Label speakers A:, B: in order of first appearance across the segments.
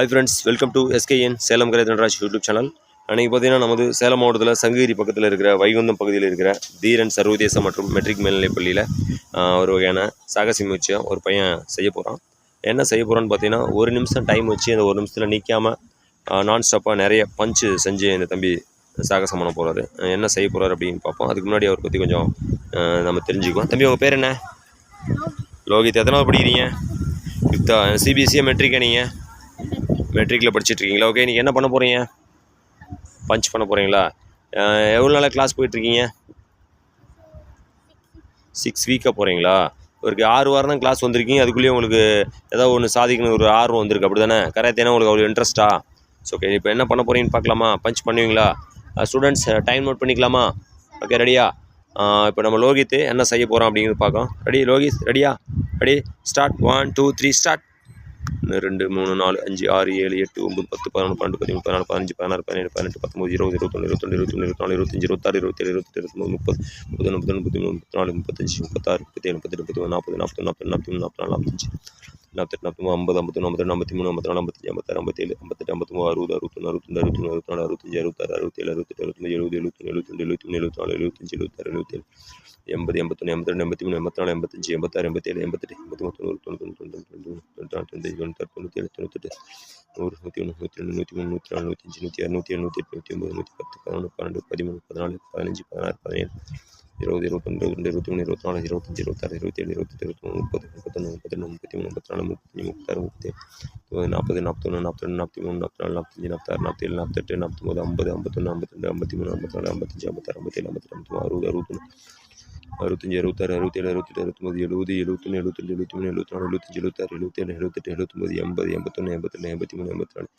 A: Hi friends welcome to SKN Salem Dhanaraj YouTube channel அன்றைக்கி பார்த்தீங்கன்னா நமது சேலம் மாவட்டத்தில் சங்ககிரி பக்கத்தில் இருக்கிற வைகுந்தம் பகுதியில் இருக்கிற தீரன் சர்வதேச மற்றும் மெட்ரிக் மேல்நிலைப் பள்ளியில் ஒரு வகையான சாகசி முயற்சியை ஒரு பையன் செய்ய போகிறான் என்ன செய்ய போகிறான்னு பார்த்தீங்கன்னா ஒரு நிமிஷம் டைம் வச்சு அந்த ஒரு நிமிஷத்தில் நிற்காம நான் ஸ்டாப்பாக நிறைய பஞ்சு செஞ்சு இந்த தம்பி சாகசம் பண்ண போகிறாரு என்ன செய்ய போகிறாரு அப்படின்னு பார்ப்போம். அதுக்கு முன்னாடி அவரை பற்றி கொஞ்சம் நம்ம தெரிஞ்சுக்குவோம். தம்பி உங்கள் பேர் என்ன? லோகித். எத்தனாவது படிக்கிறீங்க? ஃபிஃப்த்தா சிபிஎஸ்சியா மெட்ரிக்கா நீங்கள் மெட்ரிக்கில் படிச்சுட்ருக்கீங்களா? ஓகே நீங்கள் என்ன பண்ண போகிறீங்க பஞ்ச் பண்ண போகிறீங்களா எவ்வளோ நாளாக கிளாஸ் போயிட்டுருக்கீங்க சிக்ஸ் வீக்காக போகிறீங்களா ஒரு ஆறு வாரம் தான் கிளாஸ் வந்திருக்கீங்க. அதுக்குள்ளேயே உங்களுக்கு ஏதாவது ஒன்று சாதிக்கணும் ஒரு ஆர்வம் வந்திருக்கு. அப்படி தானே கராத்தேனா உங்களுக்கு அவ்வளோ இன்ட்ரெஸ்ட்டா ஸோ ஓகே இப்போ என்ன பண்ண போகிறீங்கன்னு பார்க்கலாமா? பஞ்ச் பண்ணுவீங்களா? ஸ்டூடெண்ட்ஸ் டைம் நோட் பண்ணிக்கலாமா? ஓகே ரெடியா இப்போ நம்ம லோகித் என்ன செய்ய போகிறோம் அப்படிங்கிறது பார்க்கலாம். ரெடி லோகித்? ரெடியா ready start one two three start ஒன்று ரெண்டு மூணு நாலு அஞ்சு ஆறு ஏழு எட்டு ஒம்பது பத்து பதினொன்று பன்னெண்டு பதிமூணு பதினாலு பதினஞ்சு பதினாறு பதினேழு பதினெட்டு பத்தொம்பது இருபது இருபத்தொன்று இருபத்தொன்று இருபத்தொன்று இருபத்தி நாலு இருபத்தஞ்சு இருபத்தாறு இருபத்தேழு இருபத்தெட்டு இருபத்தொம்பது முப்பது முப்பது முப்பது முப்பத்தி மூணு முப்பத்தி நாலு முப்பத்தஞ்சு முப்பத்தாறு முப்பத்தேழு முப்பத்தெட்டு முப்பத்தி நாற்பது நாற்பது நாற்பது நாற்பத்தி மூணு நாற்பத்தி நாலு நாற்பத்தஞ்சு. நாற்பத்தெட்டு நாற்பத்தி ஐம்பது ஐம்பத்தொன்று ஐம்பத்தெண்டு ஐம்பத்தி மூணு ஐம்பத்தி நாலு ஐம்பத்தஞ்சு ஐம்பத்தாறு ஐம்பத்தேழு ஐம்பத்தெட்டு ஐம்பத்தொம்பது அறுபது அறுபத்தொன்று அறுபத்தொன்று அறுபத்தொன்று அறுபத்தொன்று அறுபத்தஞ்சு அறுபத்தாறு அறுபத்தேழு அறுபத்தெட்டு அறுபத்தஞ்சு எழுபது எழுபத்தொன்று எழுபத்தொன்று எழுபத்தொன்று எழுபத்தி நாலு எழுபத்தஞ்சு எழுபத்தாறு எழுபத்தேழு எண்பது எண்பத்தொன்று எண்பத்திரெண்டு எண்பத்தி மூணு எண்பத்தி நாலு எண்பத்தஞ்சு எண்பத்தாறு எண்பத்தேழு எண்பத்தெட்டு எண்பத்தி மூணு தொண்ணூறு தொண்ணூறு தொண்ணூறு தொண்ணூற்றி தொண்ணூத்தாறு தொண்ணூற்றி ஏழு தொண்ணூத்தெட்டு நூறு நூற்றி ஒன்று நூற்றி ரெண்டு நூற்றி மூணு நூற்றி நாலு நூற்றி அஞ்சு நூற்றி ஆறு நூற்றி ஏழு நூற்றி எட்டு நூற்றி ஒம்பது நூற்றி பத்து பதினொன்று பன்னெண்டு பதிமூணு பதினாலு பதினஞ்சு பதினாறு பதினேழு இருபது இருபத்தொன்று ரெண்டு இருபத்தி மூணு இருபத்தி நாலு இருபத்தஞ்சு இருபத்தாறு இருபத்தேழு இருபத்தெட்டு இருபத்தி மூணு முப்பது முப்பத்தொன்று முப்பத்தொன்று முப்பத்தி மூணு முப்பத்தி நாலு முப்பத்தஞ்சு முப்பத்தாறு முப்பத்தி முப்பது நாற்பது நாற்பத்தொன்று நாற்பத்தி நாற்பத்தி மூணு நாற்பத்தி நாலு நாற்பத்தஞ்சு நாற்பத்தாறு நாற்பத்தேழு நாற்பத்தெட்டு நாற்பத்தொம்பது ஐம்பது ஐம்பத்தொன்று ஐம்பத்திரெண்டு ஐம்பத்தி மூணு ஐம்பத்தி நாலு ஐம்பத்தஞ்சு ஐம்பத்தாறு ஐம்பத்தேழு ஐம்பத்தெட்டு ஐம்பத்தி அறுபது அறுபத்தொன்று அறுபத்தஞ்சு அறுபத்தாறு அறுபத்தேழு அறுபத்தெட்டு அறுபத்தொம்பது எழுபது எழுபத்தொன்று எழுபத்தெண்டு எழுபத்தி மூணு எழுபத்தி நாலு எழுபத்தஞ்சு எழுபத்தாறு எழுபத்தேழு எழுபத்தெட்டு எழுபத்தொம்பது எண்பது எண்பத்தொன்று எண்பத்தெண்டு எண்பத்தி மூணு எண்பத்தி நாலு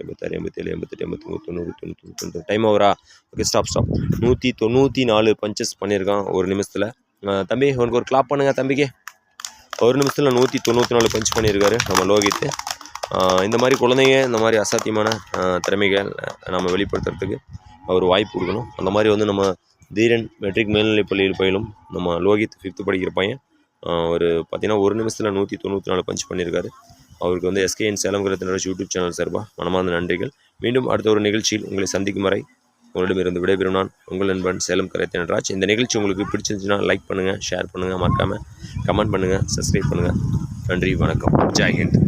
A: எண்பத்தாறு எண்பத்தேழு எண்பத்தெட்டு எண்பத்தொம்பது தொண்ணூறு தொண்ணூற்றி தொண்ணூறு டைம் ஓவரா ஓகே ஸ்டாப் ஸ்டாப் நூற்றி தொண்ணூற்றி நாலு பஞ்சஸ் பண்ணியிருக்கான் ஒரு நிமிஷத்தில். தம்பி உனக்கு ஒரு கிளாப் பண்ணுங்கள் தம்பிக்கு. ஒரு நிமிஷத்தில் நூற்றி தொண்ணூற்றி நாலு பஞ்ச் பண்ணியிருக்காரு நம்ம லோகித்து இந்த மாதிரி குழந்தைங்க இந்த மாதிரி அசாத்தியமான திறமைகள் நம்ம வெளிப்படுத்துறதுக்கு அவர் வாய்ப்பு கொடுக்கணும். அந்த மாதிரி வந்து நம்ம தீரன் மெட்ரிக் மேல்நிலைப் பள்ளியில் பயிலும் நம்ம லோகித் ஃபிஃப்த்து படிக்கிற பையன் ஒரு பார்த்திங்கன்னா ஒரு நிமிஷத்தில் நூற்றி தொண்ணூற்றி நாலு பஞ்ச் பண்ணியிருக்காரு அவருக்கு வந்து எஸ்கேஎன் சேலம் கிரத்தினராஜ் யூடியூப் சேனல் சார்பாக மனமார்ந்த நன்றிகள். மீண்டும் அடுத்த ஒரு நிகழ்ச்சியில் உங்களை சந்திக்கும் வரை உங்களிடமிருந்து விடைபெறும் நான் உங்கள் நண்பன் சேலம் கரைத்தனராஜ் இந்த நிகழ்ச்சி உங்களுக்கு பிடிச்சிருந்துச்சுன்னா லைக் பண்ணுங்கள் ஷேர் பண்ணுங்கள் மறக்காமல் கமெண்ட் பண்ணுங்கள் சப்ஸ்கிரைப் பண்ணுங்கள் நன்றி வணக்கம். ஜெய்ஹிந்த்